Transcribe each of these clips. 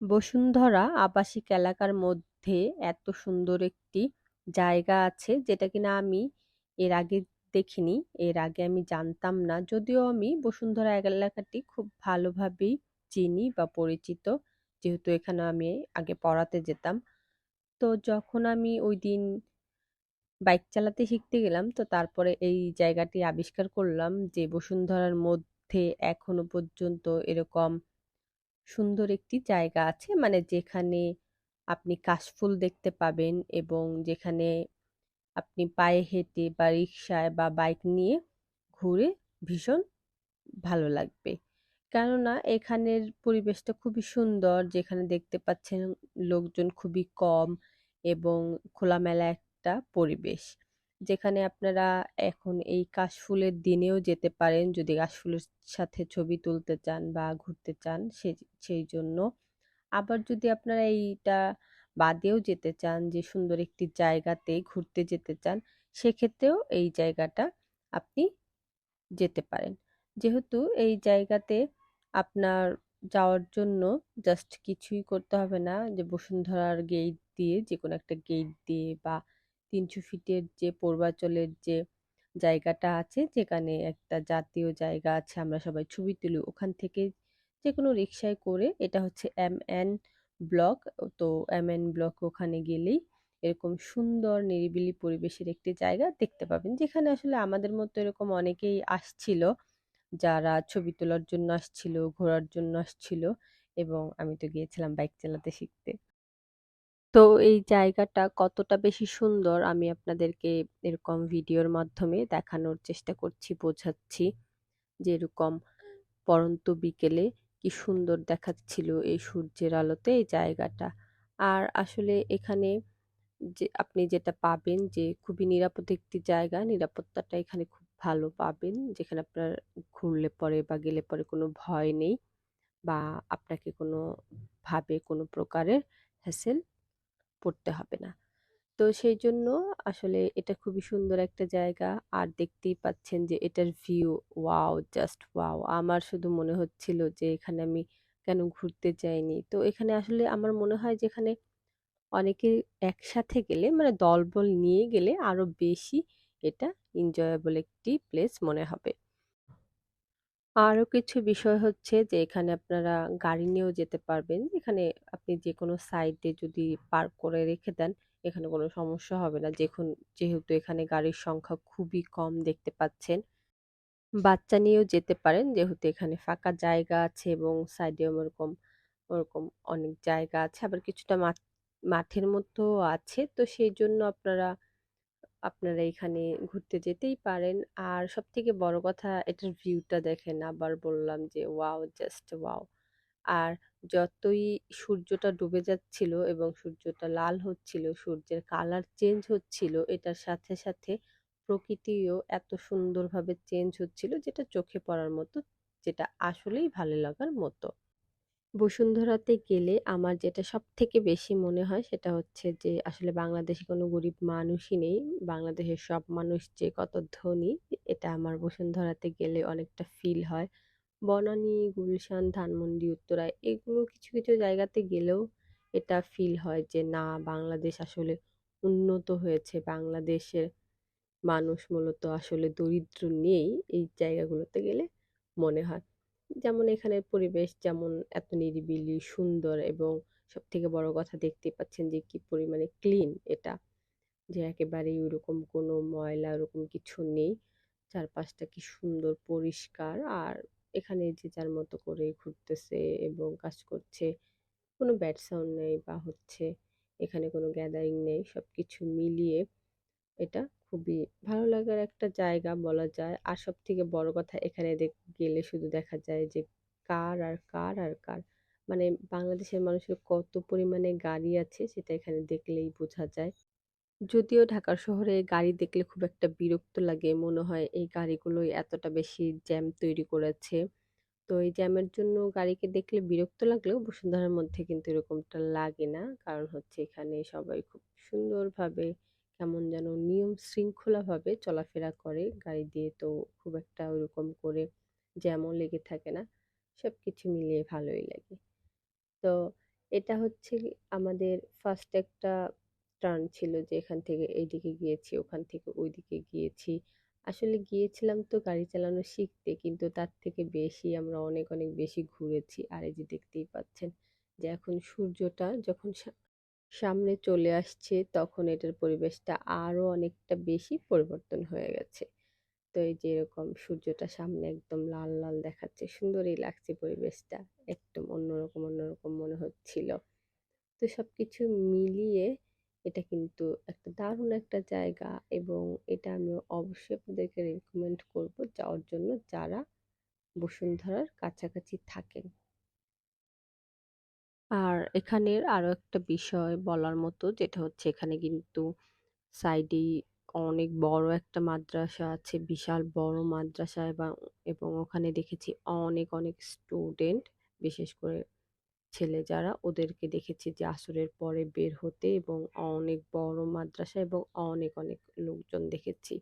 বসুন্ধরা আবাসিক এলাকার মধ্যে এত সুন্দর একটি জায়গা আছে, যেটা কিনা আমি এর আগে দেখিনি, এর আগে আমি জানতাম না। যদিও আমি বসুন্ধরা এলাকাটি খুব ভালোভাবেই চিনি বা পরিচিত, যেহেতু এখানে আমি আগে পড়াতে যেতাম। তো যখন আমি ওই দিন বাইক চালাতে শিখতে গেলাম, তো তারপরে এই জায়গাটি আবিষ্কার করলাম যে, বসুন্ধরার মধ্যে এখনও পর্যন্ত এরকম সুন্দর একটি জায়গা আছে। মানে যেখানে আপনি কাশফুল দেখতে পাবেন এবং যেখানে আপনি পায়ে হেঁটে বা রিক্সায় বা বাইক নিয়ে ঘুরে ভীষণ ভালো লাগবে। কেননা এখানের পরিবেশটা খুবই সুন্দর। যেখানে দেখতে পাচ্ছেন লোকজন খুবই কম এবং খোলামেলা একটা পরিবেশ। যেখানে আপনারা এখন এই কাশফুলের দিনেও যেতে পারেন। যদি কাশফুলের সাথে ছবি তুলতে চান বা ঘুরতে চান, সে, সেই জন্য। আবার যদি আপনারা এইটা বাদেও যেতে চান যে সুন্দর একটি জায়গাতে ঘুরতে যেতে চান, সেক্ষেত্রেও এই জায়গাটা আপনি যেতে পারেন। যেহেতু এই জায়গাতে আপনার যাওয়ার জন্য জাস্ট কিছুই করতে হবে না। যে বসুন্ধরার গেট দিয়ে যে কোনো একটা গেট দিয়ে বা তিনশো ফিটের যে পূর্বাচলের যে জায়গাটা আছে, যেখানে একটা জাতীয় জায়গা আছে, আমরা সবাই ছবি তুলি, ওখান থেকে যে কোনো রিক্সায় করে এটা হচ্ছে এম এন ব্লক তো এম এন ব্লক ওখানে গেলেই এরকম সুন্দর নিরিবিলি পরিবেশের একটি জায়গা দেখতে পাবেন। যেখানে আসলে আমাদের মতো এরকম অনেকেই আসছিল, যারা ছবি তোলার জন্য আসছিল, ঘোরার জন্য আসছিল, এবং আমি তো গিয়েছিলাম বাইক চালাতে শিখতে। তো এই জায়গাটা কতটা বেশি সুন্দর আমি আপনাদেরকে এরকম ভিডিওর মাধ্যমে দেখানোর চেষ্টা করছি, বোঝাচ্ছি। যে এরকম পরন্ত বিকেলে কি সুন্দর দেখাচ্ছিল এই সূর্যের আলোতে এই জায়গাটা। আর আসলে এখানে যে আপনি যেটা পাবেন যে খুবই নিরাপদ একটি জায়গা, নিরাপত্তাটা এখানে খুব ভালো পাবেন। যেখানে আপনার ঘুরলে পরে বা গেলে পরে কোনো ভয় নেই বা আপনাকে কোনো ভাবে কোনো প্রকারের হ্যাসেল পড়তে হবে না। তো সেই জন্য আসলে এটা খুবই সুন্দর একটা জায়গা। আর দেখতেই পাচ্ছেন যে এটার ভিউ ওয়াও জাস্ট ওয়াও আমার শুধু মনে হচ্ছিল যে এখানে আমি কেন ঘুরতে যাইনি? তো এখানে আসলে আমার মনে হয় যে এখানে অনেকে একসাথে গেলে মানে দলবল নিয়ে গেলে আরও বেশি এটা এনজয়েবল একটি প্লেস মনে হবে। আরও কিছু বিষয় হচ্ছে যে, এখানে আপনারা গাড়ি নিয়েও যেতে পারবেন। এখানে আপনি যে কোনো সাইডে যদি পার্ক করে রেখে দেন, এখানে কোনো সমস্যা হবে না। যেখন যেহেতু এখানে গাড়ির সংখ্যা খুবই কম দেখতে পাচ্ছেন, বাচ্চা নিয়েও যেতে পারেন। যেহেতু এখানে ফাঁকা জায়গা আছে এবং সাইডেও ওরকম ওরকম অনেক জায়গা আছে, আবার কিছুটা মাঠ, মাঠের মতো আছে। তো সেই জন্য আপনারা আপনারা এখানে ঘুরতে যেতেই পারেন। আর সব থেকে বড় কথা, এটার ভিউটা দেখেন। আবার বললাম যে, ওয়াও, জাস্ট ওয়াও। আর যতই সূর্যটা ডুবে যাচ্ছিল এবং সূর্যটা লাল হচ্ছিল, সূর্যের কালার চেঞ্জ হচ্ছিল, এটার সাথে সাথে প্রকৃতিও এত সুন্দরভাবে চেঞ্জ হচ্ছিল, যেটা চোখে পড়ার মতো, যেটা আসলেই ভালো লাগার মতো। বসুন্ধরাতে গেলে আমার যেটা সব থেকে বেশি মনে হয় সেটা হচ্ছে যে, আসলে বাংলাদেশে কোনো গরিব মানুষই নেই। বাংলাদেশের সব মানুষ যে কত ধনী, এটা আমার বসুন্ধরাতে গেলে অনেকটা ফিল হয়। বনানী, গুলশান, ধানমন্ডি উত্তরায় এগুলো কিছু কিছু জায়গাতে গেলেও এটা ফিল হয় যে, না, বাংলাদেশ আসলে উন্নত হয়েছে। বাংলাদেশের মানুষ মূলত আসলে দরিদ্র নেই এই জায়গাগুলোতে গেলে মনে হয়। যেমন এখানের পরিবেশ যেমন এত নিরিবিলি, সুন্দর এবং সব থেকে বড় কথা দেখতে পাচ্ছেন যে কি পরিমাণে ক্লিন এটা। যে একেবারেই ওরকম কোনো ময়লা, ওরকম কিছু নেই। চারপাশটা কি সুন্দর, পরিষ্কার আর এখানে যে যার মতো করে ঘুরতেছে এবং কাজ করছে, কোনো ব্যাড সাউন্ড নেই বা হচ্ছে এখানে কোনো গ্যাদারিং নেই সব কিছু মিলিয়ে এটা খুবই ভালো লাগার একটা জায়গা বলা যায়। আর সব থেকে বড় কথা এখানে গেলে শুধু দেখা যায় যে কার আর কার আর কার। মানে বাংলাদেশের মানুষের কত পরিমাণে গাড়ি আছে সেটা এখানে দেখলেই বোঝা যায়। যদিও ঢাকার শহরে গাড়ি দেখলে খুব একটা বিরক্ত লাগে, মনে হয় এই গাড়িগুলোই এতটা বেশি জ্যাম তৈরি করেছে। তো এই জ্যামের জন্য গাড়িকে দেখলে বিরক্ত লাগলেও বসুন্ধরার মধ্যে কিন্তু এরকমটা লাগে না। কারণ হচ্ছে এখানে সবাই খুব সুন্দরভাবে কেমন যেন নিয়ম শৃঙ্খলাভাবে চলাফেরা করে গাড়ি দিয়ে। তো খুব একটা ওরকম করে জ্যামও লেগে থাকে না সব কিছু মিলিয়ে ভালোই লাগে। তো এটা হচ্ছে আমাদের ফার্স্ট একটা টার্ন ছিল যে এখান থেকে এইদিকে গিয়েছি, ওখান থেকে ওইদিকে গিয়েছি। আসলে গিয়েছিলাম তো গাড়ি চালানো শিখতে, কিন্তু তার থেকে বেশি আমরা অনেক অনেক বেশি ঘুরেছি। আর এই যে দেখতেই পাচ্ছেন যে এখন সূর্যটা যখন সামনে চলে আসছে, তখন এটার পরিবেশটা আরও অনেকটা বেশি পরিবর্তন হয়ে গেছে। তো এই যে এরকম সূর্যটা সামনে একদম লাল লাল দেখাচ্ছে, সুন্দরই লাগছে পরিবেশটা। একদম অন্যরকম অন্যরকম মনে হচ্ছিল। তো সব কিছু মিলিয়ে এটা কিন্তু একটা দারুণ একটা জায়গা এবং এটা আমি অবশ্যই আপনাদেরকে রেকমেন্ড করব যাওয়ার জন্য যারা বসুন্ধরার কাছাকাছি থাকেন। আর এখানের আরও একটা বিষয় বলার মতো, যেটা হচ্ছে এখানে কিন্তু সাইডেই অনেক বড় একটা মাদ্রাসা আছে, বিশাল বড় মাদ্রাসা এবং এবং ওখানে দেখেছি অনেক অনেক স্টুডেন্ট বিশেষ করে ছেলে যারা, ওদেরকে দেখেছি যে আসরের পরে বের হতে এবং অনেক বড় মাদ্রাসা এবং অনেক অনেক লোকজন দেখেছি।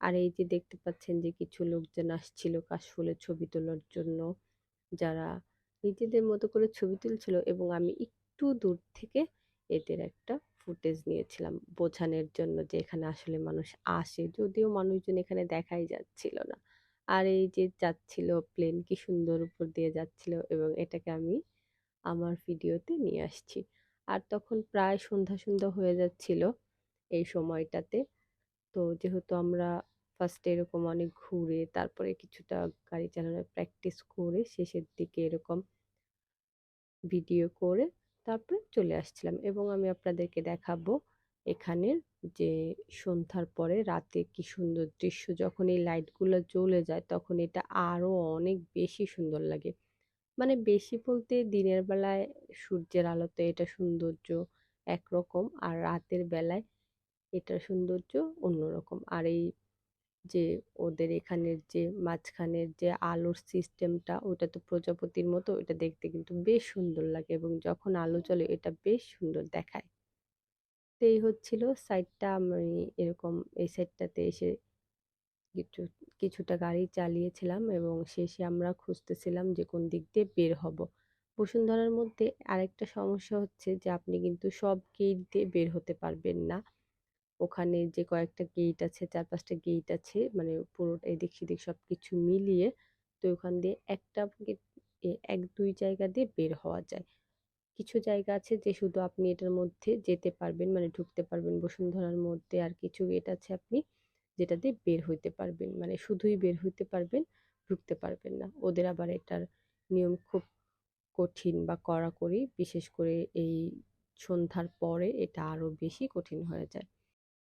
আর এই যে দেখতে পাচ্ছেন যে কিছু লোকজন আসছিল কাশফুলের ছবি তোলার জন্য, যারা নিজেদের মতো করে ছবি তুলছিল এবং আমি একটু দূর থেকে এদের একটা ফুটেজ নিয়েছিলাম বোঝানোর জন্য যে এখানে আসলে মানুষ আসে। যদিও মানুষজন এখানে দেখাই যাচ্ছিল না। আর এই যে যাচ্ছিল প্লেন কি সুন্দর উপর দিয়ে যাচ্ছিল এবং এটাকে আমি আমার ভিডিওতে নিয়ে আসছি। আর তখন প্রায় সন্ধ্যা সন্ধ্যা হয়ে যাচ্ছিল এই সময়টাতে। তো যেহেতু আমরা ফার্স্টে এরকম অনেক ঘুরে, তারপরে কিছুটা গাড়ি চালানোর প্র্যাকটিস করে শেষের দিকে এরকম ভিডিও করে তারপরে চলে আসছিলাম। এবং আমি আপনাদেরকে দেখাবো এখানের যে সন্ধ্যার পরে রাতে কি সুন্দর দৃশ্য। যখন এই লাইটগুলো জ্বলে যায় তখন এটা আরও অনেক বেশি সুন্দর লাগে। মানে বেশি বলতে দিনের বেলায় সূর্যের আলোতে এটা সৌন্দর্য একরকম আর রাতের বেলায় এটার সৌন্দর্য অন্যরকম। আর এই যে ওদের এখানের যে মাঝখানের যে আলোর সিস্টেমটা, ওটা তো প্রজাপতির মতো এটা দেখতে কিন্তু বেশ সুন্দর লাগে এবং যখন আলো চলে এটা বেশ সুন্দর দেখায়। তো এই হচ্ছিল সাইডটা আমি এরকম এই সাইডটাতে এসে কিছু, কিছুটা গাড়ি চালিয়েছিলাম এবং শেষে আমরা খুঁজতেছিলাম যে কোন দিক দিয়ে বের হব। বসুন্ধরার মধ্যে আরেকটা সমস্যা হচ্ছে যে আপনি কিন্তু সব গেট দিয়ে বের হতে পারবেন না। ওখানে যে কয়েকটা গেট আছে, চার পাঁচটা গেট আছে মানে পুরোটা এদিক সেদিক সব কিছু মিলিয়ে তো ওখান দিয়ে একটা এক দুই জায়গা দিয়ে বের হওয়া যায়। কিছু জায়গা আছে যে শুধু আপনি এটার মধ্যে যেতে পারবেন মানে ঢুকতে পারবেন বসুন্ধরার মধ্যে আর কিছু গেট আছে আপনি যেটা দিয়ে বের হইতে পারবেন। মানে শুধুই বের হইতে পারবেন, ঢুকতে পারবেন না। ওদের আবার এটার নিয়ম খুব কঠিন বা কড়াকড়ি। বিশেষ করে এই সন্ধ্যার পরে এটা আরও বেশি কঠিন হয়ে যায়।